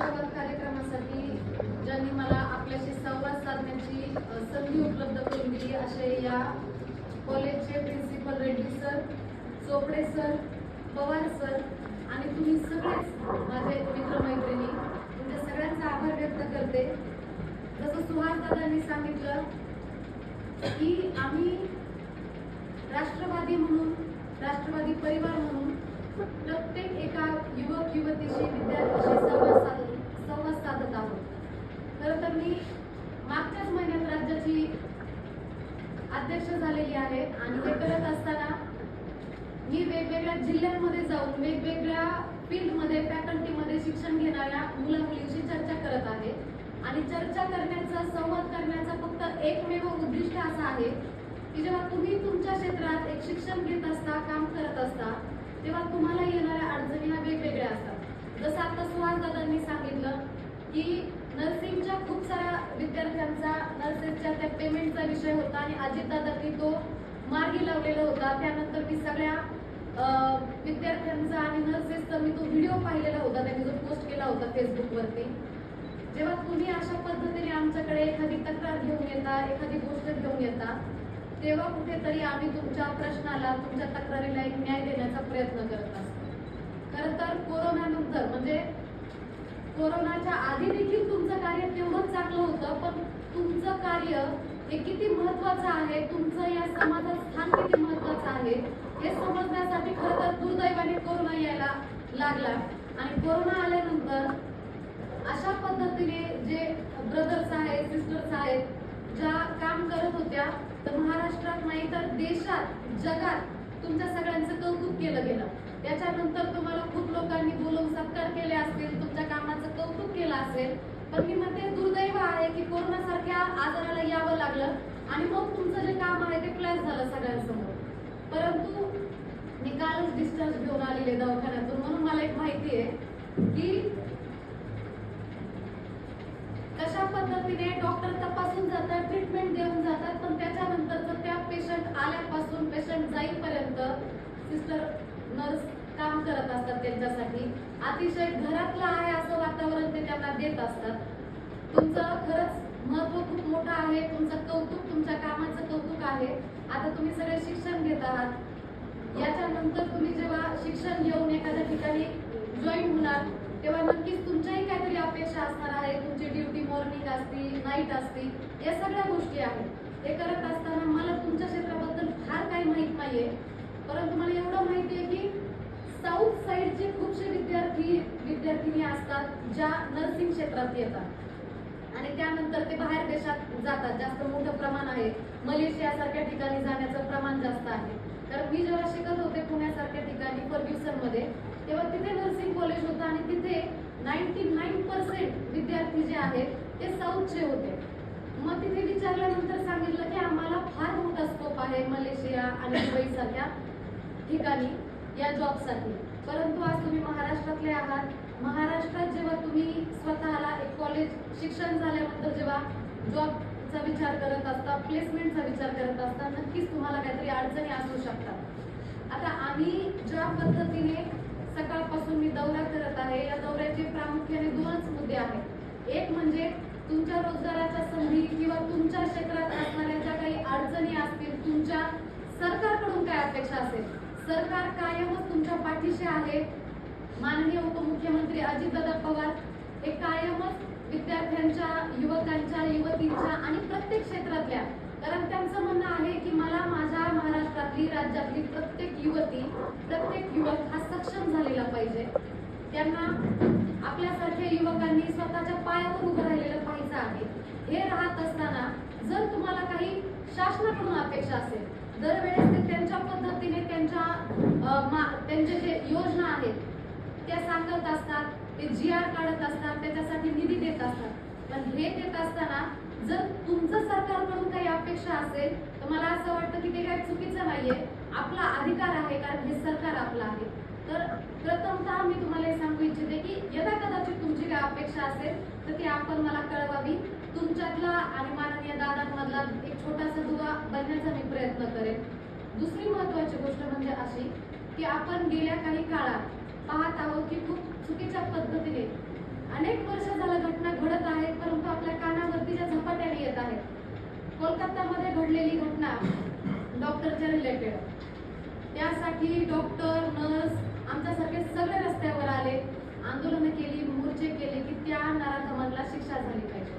संवाद कार्यक्रमासाठी ज्यांनी मला आपल्याशी संवाद साधण्याची संधी उपलब्ध करून दिली असे या कॉलेजचे principal Reddy sir Chopde sir Pawar sir आणि तुम्ही सगळेच माझे मित्रमैत्रिणी तुमच्या सगळ्यांचा आभार व्यक्त करते. जसं सुहास दादांनी सांगितलं की आम्ही राष्ट्रवादी म्हणून राष्ट्रवादी परिवार म्हणून प्रत्येक एका युवक युवतीशी विद्यार्थी संवाद साध संवाद साधत आहोत खरं तर मी मागच्याच महिन्यात राज्याची अध्यक्ष झालेली आहे आणि हे करत असताना मी वेगवेगळ्या जिल्ह्यांमध्ये जाऊन वेगवेगळ्या फील्डमध्ये फॅकल्टीमध्ये शिक्षण घेणाऱ्या मुला मुलींशी चर्चा करत आहे आणि चर्चा करण्याचा संवाद करण्याचा फक्त एकमेव उद्दिष्ट असं आहे की जेव्हा तुम्ही तुमच्या क्षेत्रात एक शिक्षण घेत असता काम करत असता तेव्हा तुम्हाला येणाऱ्या अडचणी ह्या वेगवेगळ्या असतात जसं आता सुहास दादांनी सांगितलं की नर्सिंगच्या खूप साऱ्या विद्यार्थ्यांचा नर्सेसच्या त्या पेमेंटचा विषय होता आणि अजितदादांनी तो मार्गी होता. त्यानंतर मी सगळ्या विद्यार्थ्यांचा आणि नर्सेसचा मी तो व्हिडिओ पाहिलेला होता. त्यांनी जो पोस्ट केला होता फेसबुकवरती जेव्हा तुम्ही अशा पद्धतीने आमच्याकडे एखादी तक्रार घेऊन येता एखादी गोष्ट घेऊन येता तेव्हा कुठेतरी आम्ही तुमच्या प्रश्नाला तुमच्या तक्रारीला एक न्याय देण्याचा प्रयत्न करत असतो. खरं तर कोरोनानंतर म्हणजे कोरोनाच्या आधी देखील तुमचं कार्य तेवढंच चांगलं होतं पण तुमचं कार्य हे किती महत्वाचं आहे? तुमचं या समाजात स्थान किती महत्वाचं आहे? हे समजण्यासाठी खरं तर दुर्दैवाने कोरोना यायला लागला. आणि कोरोना आल्यानंतर अशा पद्धतीने जे ब्रदर्स आहेत सिस्टर्स आहेत ज्या काम करत होत्या तर महाराष्ट्रात नाही तर देशात जगात तुमच्या सगळ्यांचं कौतुक केलं गेलं. त्याच्यानंतर तुम्हाला खूप लोकांनी बोलवून सत्कार केले असतील तुमच्या कामाचं कौतुक केलं असेल. पण मी म्हणते झालं की कोरोना सारख्या आजाराला यावं लागलं आणि मग तुमचं जे काम आहे ते क्लॅश झालं सगळ्यांसमोर. परंतु मी कालच डिस्चार्ज घेऊन आलेले दवाखान्यातून. म्हणून मला एक माहिती आहे की कशा पद्धतीने डॉक्टर तपासून जातात ट्रीटमेंट देऊन जातात पण त्याच्यानंतरचं त्या पेशंट आल्यापासून पेशंट जाईपर्यंत सिस्टर नर्स काम करत असतात त्यांच्यासाठी. अतिशय घरातलं आहे असं वातावरण ते त्यांना देत असतात. तुमचं खरंच महत्त्व खूप मोठं आहे तुमचं कौतुक तुमच्या कामाचं कौतुक आहे. आता तुम्ही सगळे शिक्षण घेत आहात. याच्यानंतर तुम्ही जेव्हा शिक्षण घेऊन एखाद्या ठिकाणी जॉईन होणार तेव्हा नक्कीच तुमच्याही काहीतरी अपेक्षा असणार आहे. तुमची ड्युटी मॉर्निंग असती नाईट असती या सगळ्या गोष्टी आहेत. हे करत असताना मला तुमच्या क्षेत्राबद्दल फार काही माहीत नाहीये. परंतु मला एवढं माहिती आहे की साऊथ साईडचे खूपसे विद्यार्थी विद्यार्थिनी असतात ज्या नर्सिंग क्षेत्रात येतात. आणि त्यानंतर ते बाहेर देशात जातात. जास्त मोठं प्रमाण आहे. मलेशिया सारख्या ठिकाणी जाण्याचं प्रमाण जास्त आहे. तर मी जेव्हा शिकत होते पुण्यासारख्या ठिकाणी फर्ग्युसनमध्ये तेव्हा तिथे नर्सिंग कॉलेज होतं आणि तिथे नाईन्टी नाईन पर्सेंट विद्यार्थी जे आहेत ते साऊथचे होते. मग तिथे विचारल्यानंतर सांगितलं की आम्हाला फार मोठा स्कोप आहे मलेशिया आणि दुबई सारख्या ठिकाणी या जॉबसाठी परंतु आज तुम्ही महाराष्ट्रातले आहात. महाराष्ट्रात जेव्हा तुम्ही कॉलेज शिक्षण झाल्यानंतर जेव्हा जॉबचा विचार करत असता प्लेसमेंटचा विचार करत असता नक्कीच तुम्हाला काहीतरी अडचणी असू शकतात. आता आम्ही ज्या पद्धतीने सकाळपासून मी दौरा करत आहे या दौऱ्याचे प्रामुख्याने दोनच मुद्दे आहेत. एक म्हणजे तुमच्या रोजगाराच्या संधी किंवा तुमच्या क्षेत्रात असणाऱ्या ज्या काही अडचणी असतील तुमच्या सरकारकडून काय अपेक्षा असेल? सरकार कायमच तुमच्या पाठीशी आहे. माननीय उपमुख्यमंत्री अजितदादा पवार हे कायमच विद्यार्थ्यांच्या युवकांच्या युवतींच्या आणि प्रत्येक क्षेत्रातल्या कारण त्यांचं म्हणणं आहे की मला माझ्या महाराष्ट्रातली राज्यातली प्रत्येक युवती प्रत्येक युवक हा सक्षम झालेला पाहिजे. त्यांना आपल्यासारख्या युवकांनी स्वतःच्या पायावर उभं राहिलेलं पाहिजे आहे. हे राहत असताना जर तुम्हाला काही शासनाकडून अपेक्षा असेल दरवेळेस ते त्यांच्या पद्धतीने त्यांच्या मा- त्यांचे जे योजना आहेत त्या सांगत असतात ते जी आर काढत असतात त्याच्यासाठी निधी देत असतात. पण हे देत असताना जर तुमचं सरकारकडून काही अपेक्षा असेल तर मला असं वाटतं की ते काही चुकीचं नाहीये. आपला अधिकार आहे कारण हे सरकार आपलं आहे. तर प्रथमतः मी तुम्हाला हे सांगू इच्छिते की यदा कदाचित तुमची काही अपेक्षा असेल तर ती आपण मला कळवावी. तुमच्यातला आणि माननीय दादांमधला एक छोटासा दुवा बनण्याचा मी प्रयत्न करेन. दुसरी महत्वाची गोष्ट म्हणजे अशी की आपण गेल्या काही काळात पाहत आहोत की खूप चुकीच्या पद्धतीने अनेक वर्ष झालं घटना घडत आहेत परंतु आपल्या कानावरती ज्या झपाट्याने येत आहेत घडलेली घटना डॉक्टरच्या रिलेटेड त्यासाठी डॉक्टर नर्स आमच्यासारखे सगळे रस्त्यावर आले आंदोलनं केली मोर्चे केले की त्या नराधमांना शिक्षा झाली पाहिजे.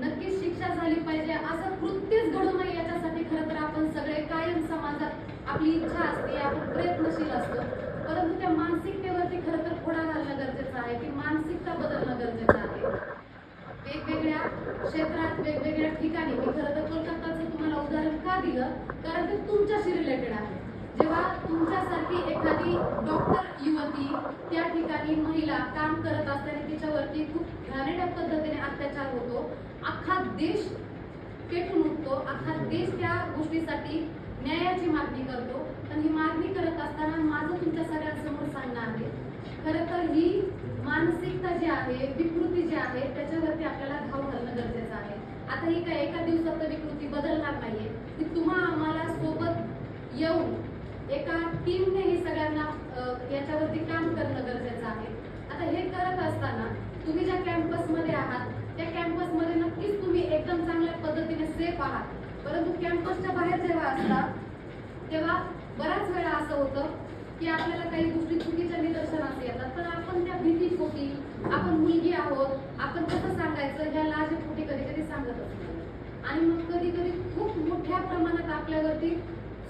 नक्कीच शिक्षा झाली पाहिजे. असं कृत्यच घडू नये याच्यासाठी खरं तर आपण सगळे कायम समाजात आपली इच्छा असते आपण प्रयत्नशील असतो. परंतु त्या मानसिकतेवरती खरं तर खोडा घालणं गरजेचं आहे की मानसिकता बदलणं गरजेचं आहे वेगवेगळ्या क्षेत्रात वेगवेगळ्या ठिकाणी मी खरं तर कोलकाताचं तुम्हाला उदाहरण का दिलं कारण ते तुमच्याशी रिलेटेड आहे. जेव्हा तुमच्यासारखी एखादी डॉक्टर युवती त्या ठिकाणी महिला काम करत असताना तिच्यावरती खूप घाणेरड्या पद्धतीने अत्याचार होतो. अख्खा देश पेटून उठतो. अख्खा देश त्या गोष्टीसाठी न्यायाची मागणी करतो. पण ही मागणी करत असताना माझं तुमच्या सगळ्यांसमोर सांगणं आहे. खरं तर ही मानसिकता जी आहे विकृती जी आहे त्याच्यावरती आपल्याला घाव घालणं गरजेचं आहे. आता ही काय एका दिवसात तरी विकृती बदलणार नाहीये. की तुम्हा आम्हाला सोबत येऊन एका टीमने हे सगळ्यांना याच्यावरती काम करणं गरजेचं आहे. आता हे करत असताना तुम्ही ज्या कॅम्पसमध्ये आहात त्या कॅम्पसमध्ये नक्कीच तुम्ही एकदम चांगल्या पद्धतीने सेफ आहात. परंतु कॅम्पसच्या बाहेर जेव्हा असता तेव्हा बऱ्याच वेळा असं होतं की आपल्याला काही गोष्टी चुकीच्या निदर्शनास येतात. पण आपण त्या भीतीपोटी आपण मुलगी आहोत आपण कसं सांगायचं ह्या लाजेपोटी कधी कधी सांगत असतो आणि मग कधी कधी खूप मोठ्या प्रमाणात आपल्यावरती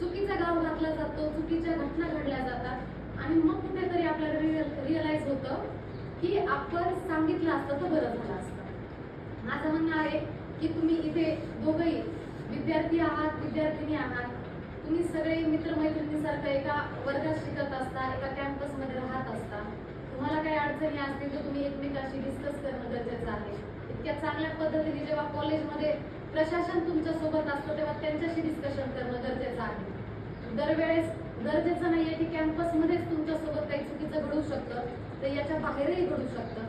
चुकीचा गाव घातला जातो चुकीच्या घटना घडल्या जातात. आणि मग कुठेतरी आपल्याला रिअल रिअलाइज होतं की आपण सांगितलं असतं तर बरं झालं असतं. माझं म्हणणं आहे की तुम्ही इथे दोघंही विद्यार्थी आहात विद्यार्थिनी आहात. तुम्ही सगळे मित्रमैत्रिणीसारखं एका वर्गात शिकत असता एका कॅम्पसमध्ये राहत असता. तुम्हाला काही अडचणी असतील तर तुम्ही एकमेकाशी डिस्कस करणं गरजेचं आहे. इतक्या चांगल्या पद्धतीने जेव्हा कॉलेजमध्ये प्रशासन तुमच्यासोबत असतो तेव्हा त्यांच्याशी डिस्कशन करणं गरजेचं आहे. दरवेळेस गरजेचं नाहीये की कॅम्पसमध्येच तुमच्यासोबत काही चुकीचं घडू शकतं तर याच्या बाहेरही घडू शकतं.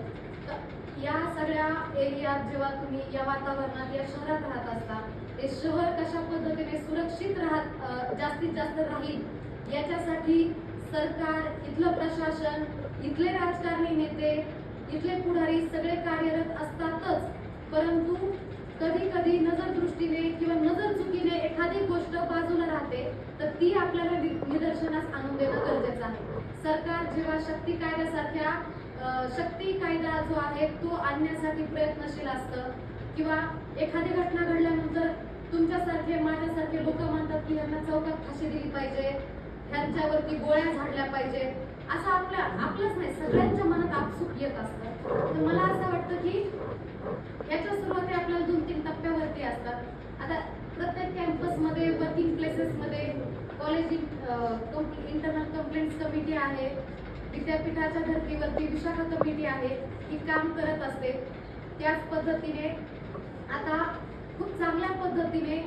तर या सगळ्या एरियात जेव्हा तुम्ही या वातावरणात या शहरात राहत असता ते शहर कशा पद्धतीने सुरक्षित राहत जास्तीत जास्त राहील याच्यासाठी सरकार इथलं प्रशासन इथले राजकारणी नेते इथले पुढारी सगळे कार्यरत असतातच परंतु कधी कधी नजर दृष्टीने किंवा नजर चुकीने एखादी गोष्ट बाजूला राहते तर ती आपल्याला नि- निदर्शनास आणून देणं गरजेचं आहे. सरकार जेव्हा शक्ती कायद्यासारख्या शक्ती कायदा जो आहे तो आणण्यासाठी प्रयत्नशील असतं. किंवा एखादी घटना घडल्यानंतर तुमच्यासारखे माझ्यासारखे लोक म्हणतात की ह्यांना चौकात फाशी दिली पाहिजे ह्यांच्यावरती गोळ्या झाडल्या पाहिजे. असं आपल्या आपलंच नाही सगळ्यांच्या मनात आपसुक येत असतं. तर मला असं वाटतं की याच्या सुरुवाती आपल्याला दोन तीन टप्प्यावरती असतात आता प्रत्येक कॅम्पसमध्ये वर्किंग प्लेसेसमध्ये कॉलेज इंटरनल कमिटी आहे. विद्यापीठाच्या धर्तीवरती विशाखा कमिटी आहे. ही काम करत असते. त्याच पद्धतीने आता खूप चांगल्या पद्धतीने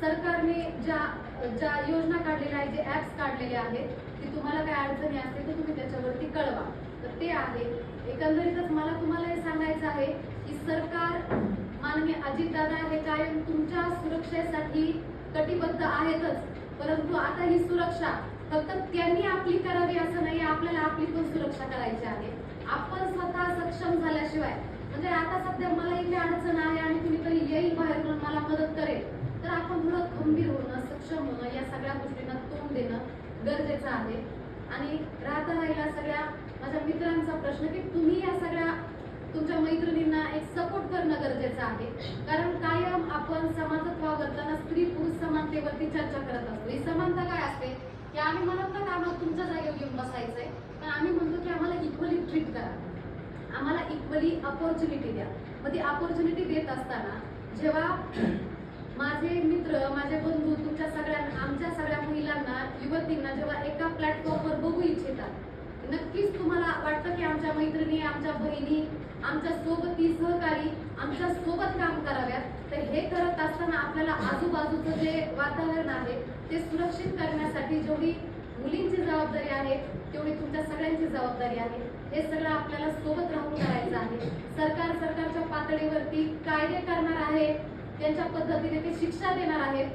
सरकारने ज्या ज्या योजना काढलेल्या आहेत जे ऍप्स काढलेले आहेत की तुम्हाला काय अडचणी असतील तर तुम्ही त्याच्यावरती कळवा. तर ते आहे. एकंदरीतच मला तुम्हाला हे सांगायचं आहे की सरकार माननीय अजितदादा हे कायम तुमच्या सुरक्षेसाठी कटिबद्ध आहेतच. परंतु आता ही सुरक्षा फक्त त्यांनी आपली करावी असं नाही आपल्याला आपली पण सुरक्षा करायची आहे. आपण स्वतः सक्षम झाल्याशिवाय म्हणजे आता सध्या मला इथे अडचण आहे आणि कुणीतरी येईल बाहेरून मला मदत करेल. तर आपण थोडं खंबीर होणं सक्षम होणं या सगळ्या गोष्टींना तोंड देणं गरजेचं आहे. आणि राहता राहिला सगळ्या माझ्या मित्रांचा प्रश्न की तुम्ही या सगळ्या तुमच्या मैत्रिणींना एक सपोर्ट करणं गरजेचं आहे. कारण कायम आपण समाजात वावरताना स्त्री पुरुष समानतेवरती चर्चा करत असतो. ही समानता काय असते? त्या आम्ही म्हणत ना आम्हाला तुमच्या जागेवर येऊन बसायचंय. पण आम्ही म्हणतो की आम्हाला इक्वली ट्रीट करा. आम्हाला इक्वली अपॉर्च्युनिटी द्या. मग ती अपॉर्च्युनिटी देत असताना जेव्हा माझे मित्र माझे बंधू तुमच्या सगळ्यांना आमच्या सगळ्या महिलांना युवतींना जेव्हा एका प्लॅटफॉर्मवर बघू इच्छितात नक्कीच तुम्हाला वाटतं की आमच्या मैत्रिणी आमच्या बहिणी आमच्या सोबती सहकारी आमच्यासोबत काम कराव्यात तर हे करत असताना आपल्याला आजूबाजूचं जे वातावरण आहे ते सुरक्षित करण्यासाठी जेवढी मुलींची जबाबदारी आहे तेवढी तुमच्या सगळ्यांची जबाबदारी आहे. हे सगळं आपल्याला सोबत राहून करायचं आहे. सरकार सरकारच्या पातळीवरती कायदे करणार आहे त्यांच्या पद्धतीने ते शिक्षा देणार आहेत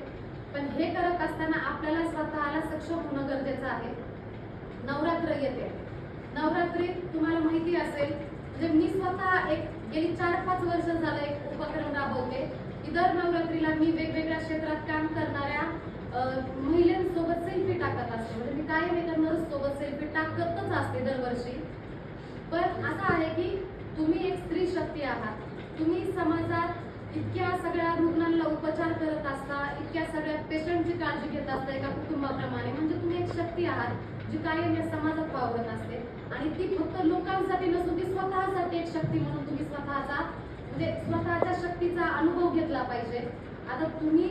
पण हे करत असताना आपल्याला स्वतःला सक्षम होणं गरजेचं आहे. नवरात्र येते. नवरात्री तुम्हाला माहिती असेल म्हणजे मी स्वतः एक गेली चार पाच वर्ष झालं की दर नवरात्रीला मी वेगवेगळ्या क्षेत्रात काम करणाऱ्या महिलेंसोबत महिलांसोबत सेल्फी टाकत असते. म्हणजे मी कायम एका नर्स सोबत सेल्फी टाकतच असते दरवर्षी. पण असं आहे की तुम्ही एक स्त्री शक्ती आहात. तुम्ही समाजात इतक्या सगळ्या रुग्णांना उपचार करत असता इतक्या सगळ्या पेशंटची काळजी घेत असता एका कुटुंबाप्रमाणे. म्हणजे तुम्ही एक शक्ती आहात जी कायम या समाजात वावरत असते. आणि ती फक्त लोकांसाठी नसून ती स्वतःसाठी एक शक्ती म्हणून तुम्ही स्वतःचा म्हणजे स्वतःच्या शक्तीचा अनुभव घेतला पाहिजे. आता तुम्ही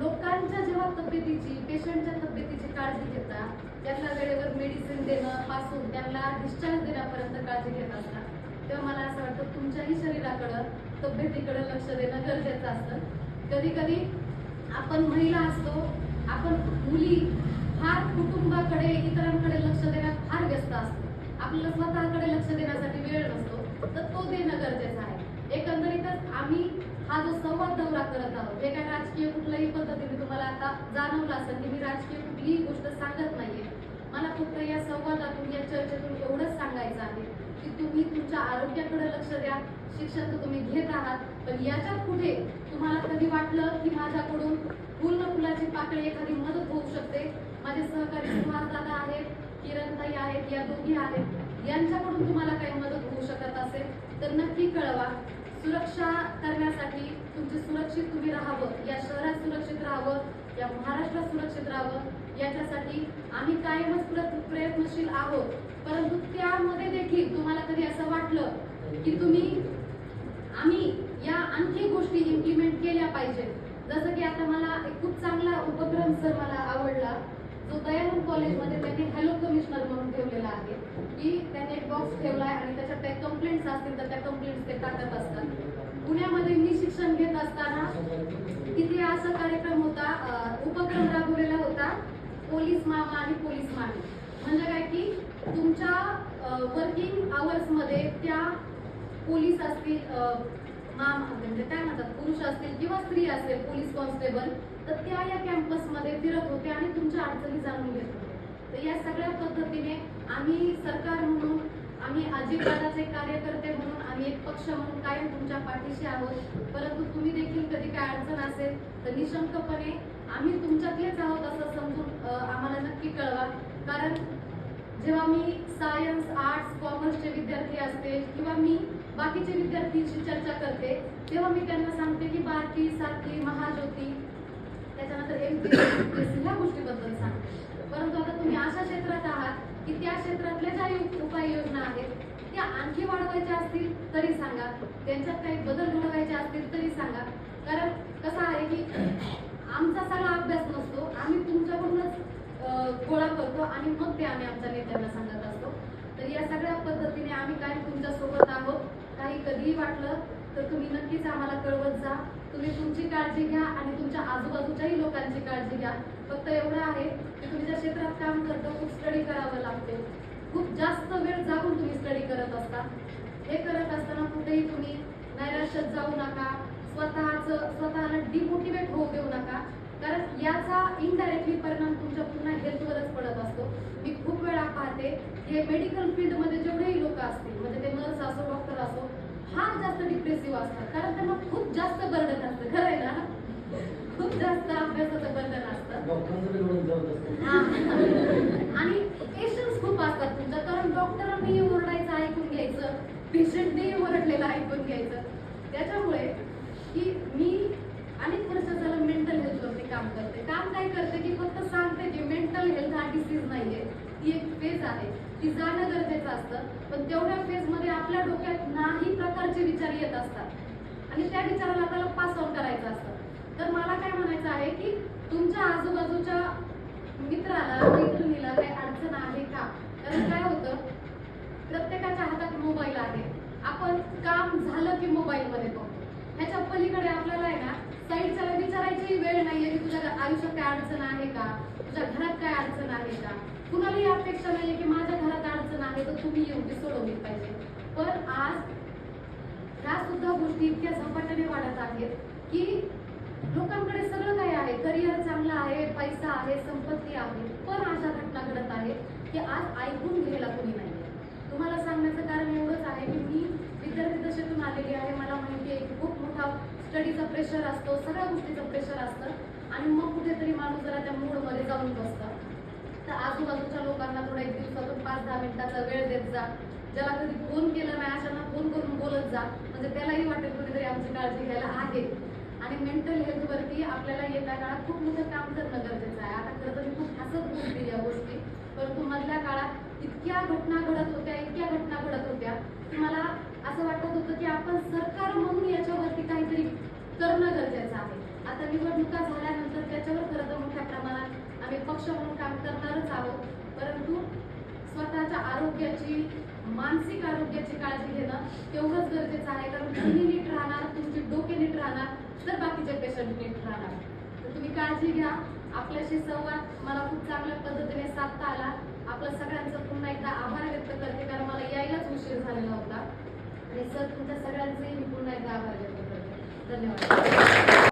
लोकांच्या जेव्हा तब्येतीची पेशंटच्या तब्येतीची काळजी घेता त्यांना वेळेवर मेडिसिन देणं पासून त्यांना डिस्चार्ज देण्यापर्यंत काळजी घेत असता तेव्हा मला असं वाटतं तुमच्याही शरीराकडं तब्येतीकडे लक्ष देणं गरजेचं असतं. कधी कधी आपण महिला असतो आपण मुली फार कुटुंबाकडे इतरांकडे लक्ष देण्यात फार व्यस्त असतो. आपल्याला स्वतःकडे लक्ष देण्यासाठी वेळ नसतो तर तो देणं गरजेचं आहे. एकंदरीतच आम्ही हा जो संवाद दौरा करत आहोत हे काय राजकीय कुठल्याही पद्धतीने तुम्हाला आता जाणवलं असेल की मी राजकीय कुठलीही गोष्ट सांगत नाहीये. मला फक्त या संवादातून या चर्चेतून एवढंच सांगायचं आहे की तुम्ही तुमच्या आरोग्याकडे लक्ष द्या शिक्षण तर तुम्ही घेत आहात पण याच्यात कुठे तुम्हाला कधी वाटलं की माझ्याकडून फुल न फुलाची पाकळी एखादी मदत होऊ शकते? माझे सहकारी सुभाष दादा आहेत किरणताई आहेत या दोघी आहेत यांच्याकडून तुम्हाला काही मदत होऊ शकत असेल तर नक्की कळवा. सुरक्षा करण्यासाठी तुमची सुरक्षित तुम्ही राहावं या शहरात सुरक्षित राहावं या महाराष्ट्रात सुरक्षित राहावं याच्यासाठी आम्ही कायमच प्रयत्नशील आहोत. परंतु त्यामध्ये देखील तुम्हाला कधी असं वाटलं की तुम्ही आम्ही या आणखी गोष्टी इम्प्लिमेंट केल्या पाहिजेत. जसं की आता मला एक खूप चांगला उपक्रम सर मला आवडला. जो दयानंद कॉलेजमध्ये त्यांनी हॅलो कमिशनर म्हणून ठेवलेला आहे. की त्यांनी एक बॉक्स ठेवला आहे आणि त्याच्यात काही कंप्लेंट्स असतील तर त्या कंप्लेंट्स ते टाकत असतात. पुण्यामध्ये मी शिक्षण घेत असताना तिथे असा कार्यक्रम होता उपक्रम राबवलेला होता पोलीस मामा आणि पोलीस मामी. म्हणजे काय की तुमच्या वर्किंग आवर्समध्ये त्या पोलीस असतील मामा म्हणजे काय म्हणतात पुरुष असतील किंवा स्त्री असेल पोलीस कॉन्स्टेबल तर त्या या कॅम्पसमध्ये फिरत होते आणि तुमच्या अडचणी जाणून घेत होते. तर या सगळ्या पद्धतीने आम्ही सरकार म्हणून आम्ही अजितदादाचे कार्यकर्ते म्हणून आम्ही एक पक्ष म्हणून कायम तुमच्या पाठीशी आहोत. परंतु तुम्ही देखील कधी काय अडचण असेल तर निशंकपणे आम्ही तुमच्यातलेच आहोत असं समजून आम्हाला नक्की कळवा. कारण जेव्हा मी सायन्स आर्ट्स कॉमर्सचे विद्यार्थी असते किंवा मी बाकीचे विद्यार्थ्यांशी चर्चा करते तेव्हा मी त्यांना सांगते की बारकी सारखी महाज्योती त्याच्यानंतर एम पी ह्या गोष्टीबद्दल सांगते. परंतु आता तुम्ही अशा क्षेत्रात आहात की त्या क्षेत्रातल्या ज्या उपाययोजना आहेत त्या आणखी वाढवायच्या असतील तरी सांगा. त्यांच्यात काही बदल घडवायचे असतील तरी सांगा. कारण कसं आहे की आमचा सगळा अभ्यास नसतो. आम्ही तुमच्याकडूनच गोळा करतो आणि मग ते आम्ही आमच्या नेत्यांना सांगत असतो. तर या सगळ्या पद्धतीने आम्ही काय तुमच्यासोबत आहोत. काही कधीही वाटलं तर तुम्ही नक्कीच आम्हाला कळवत जा. तुम्ही तुमची काळजी घ्या आणि तुमच्या आजूबाजूच्याही लोकांची काळजी घ्या. फक्त एवढं आहे की तुम्ही ज्या क्षेत्रात काम करतो खूप स्टडी करावं लागते. खूप जास्त वेळ जागून तुम्ही स्टडी करत असता. हे करत असताना कुठेही तुम्ही नैराश्यात जाऊ नका. स्वतःच स्वतःला डिमोटिवेट होऊ देऊ नका. कारण याचा इनडायरेक्टली परिणाम तुमच्या पूर्ण हेल्थवरच पडत असतो. मी खूप वेळा पाहते हे मेडिकल फील्डमध्ये जेवढेही लोक असतील म्हणजे ते नर्स असो डॉक्टर असो फार जास्त डिप्रेसिव्ह असतात कारण त्यांना खूप जास्त बर्डन असतं. खरं आहे ना? खूप जास्त अभ्यासाचं बर्डन असतं. हा. आणि पेशन्स खूप असतात तुमच्या कारण डॉक्टरांनी ओरडायचं ऐकून घ्यायचं. पेशंटने ओरडलेलं ऐकून घ्यायचं. त्याच्यामुळे की मी अनेक वर्ष झालं मेंटल हेल्थवरती काम करते काम काय करते की फक्त सांगते की मेंटल हेल्थ हा डिसीज नाहीये ती एक फेज ती जाणं गरजेचं असतं पण तेवढ्या फेजमध्ये आपल्या डोक्यात नाही प्रकारचे विचार येत असतात. आणि त्या विचाराला आपल्याला पास ऑन करायचं असतं. तर मला काय म्हणायचं आहे की तुमच्या आजूबाजूच्या मित्राला मैत्रिणीला काही अडचण आहे का? कारण काय होतं प्रत्येकाच्या हातात मोबाईल आहे. आपण काम झालं की मोबाईल मध्ये बघतो. ह्याच्या पलीकडे आपल्याला आहे ना अडचण आहे का? तुझ्या घरात काय अडचण आहे का? कुणालाही अपेक्षा नाहीये की माझ्या घरात अडचण आहे तर तुम्ही येऊन सोडवली पाहिजे. पण आज ह्या सुद्धा गोष्टी इतक्या झपाट्याने वाढत आहेत की लोकांकडे सगळं काही आहे. करिअर चांगलं आहे पैसा आहे संपत्ती आहे पण अशा घटना घडत आहेत की आज ऐकून घ्यायला कोणी नाही तुम्हाला सांगण्याचं कारण एवढंच आहे की मी विद्यार्थी दशेतून आलेली आहे. मला माहिती आहे की खूप मोठा स्टडीचा प्रेशर असतो सगळ्या गोष्टीचं प्रेशर असतं. आणि मग कुठेतरी माणूस जरा त्या मूडमध्ये जाऊन बसतं. तर आजूबाजूच्या लोकांना थोडा एक दिवसातून पाच दहा मिनिटाचा वेळ देत जा. ज्याला कधी फोन केला नाही अशांना फोन करून बोलत जा. म्हणजे त्यालाही वाटेल कुठेतरी आमची काळजी घ्यायला आहे. आणि मेंटल हेल्थवरती आपल्याला येत्या काळात खूप मोठं काम करणं गरजेचं आहे. आता खरं तर मी खूप हसत बोलते या गोष्टी. परंतु मधल्या काळात इतक्या घटना घडत होत्या इतक्या घटना घडत होत्या की मला असं वाटत होतं की आपण सरकार म्हणून याच्यावरती काहीतरी करणं गरजेचं आहे. आता निवडणुका झाल्यानंतर त्याच्यावर खरं तर मोठ्या प्रमाणात आम्ही पक्ष म्हणून काम करणारच आहोत. परंतु स्वतःच्या आरोग्याची मानसिक आरोग्याची काळजी घेणं तेवढंच गरजेचं आहे. कारण तुम्ही नीट राहणार तुमची डोके नीट राहणार तर बाकीचे पेशंट नीट राहणार. तर तुम्ही काळजी घ्या. आपल्याशी संवाद मला खूप चांगल्या पद्धतीने साधता आला. आपलं सगळ्यांचं पुन्हा एकदा आभार व्यक्त करते कारण मला यायलाच उशीर झालेला होता. आणि सर तुमच्या सगळ्यांचेही मी पुन्हा एकदा आभार व्यक्त करते. धन्यवाद.